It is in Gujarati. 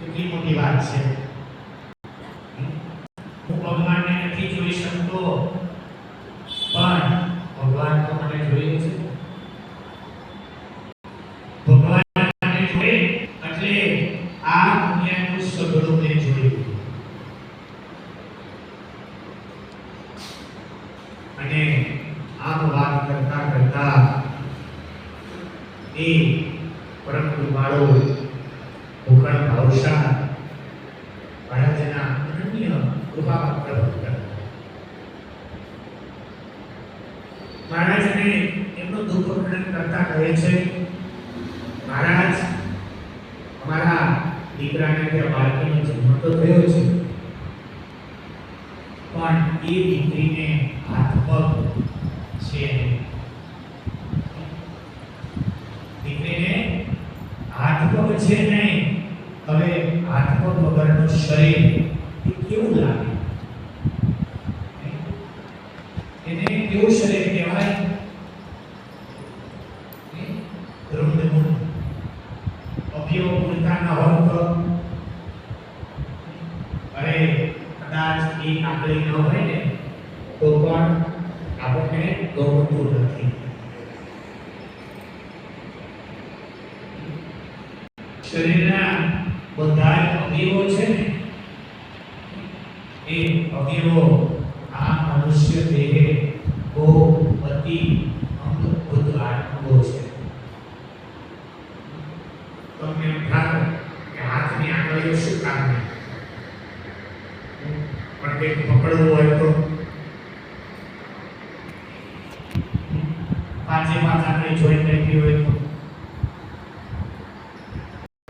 કેટલી મોટી વાત છે. હું ભગવાનને નથી જોઈ શકતો, પણ ભગવાન તો મને જોઈએ છે. ભગવાન મને જોઈ એટલે આ વાત કરતા કરતા એ પરમ કૃપાળુ ભાવશાળ મહારાજના અનન્ય કૃપાપાત્ર પ્રભુ મહારાજને એમનું દુઃખ વર્ણન કરતા કહે છે, મહારાજ, અમારા દીકરાને કે બાળકીનો જન્મ તો થયો છે, પણ એ દીકરીને હાથ પગ છે. દીકરીને હાથ પગ છે નહીં હવે હાથ પગ વગરનું શરીર એ કેવું લાગે? એને કેવું શરીર કહેવાય? રૂંઢમૂળ કદાચ એ આંગળી ન હોય ને, તો પણ આપણને ગમતું નથી. શરીરના બધા અવયવો છે ને? એ અવયવો આ મનુષ્ય દેહે બહુ અતિ અંગભૂત આત્મો છે. તમને એમ થાય કે હાથની આંગળીઓ શું કામની પણ કંઈક પકડવું હોય તો? પાંચે પાંચ આંગળી જોઈન રહેતી હોય તો?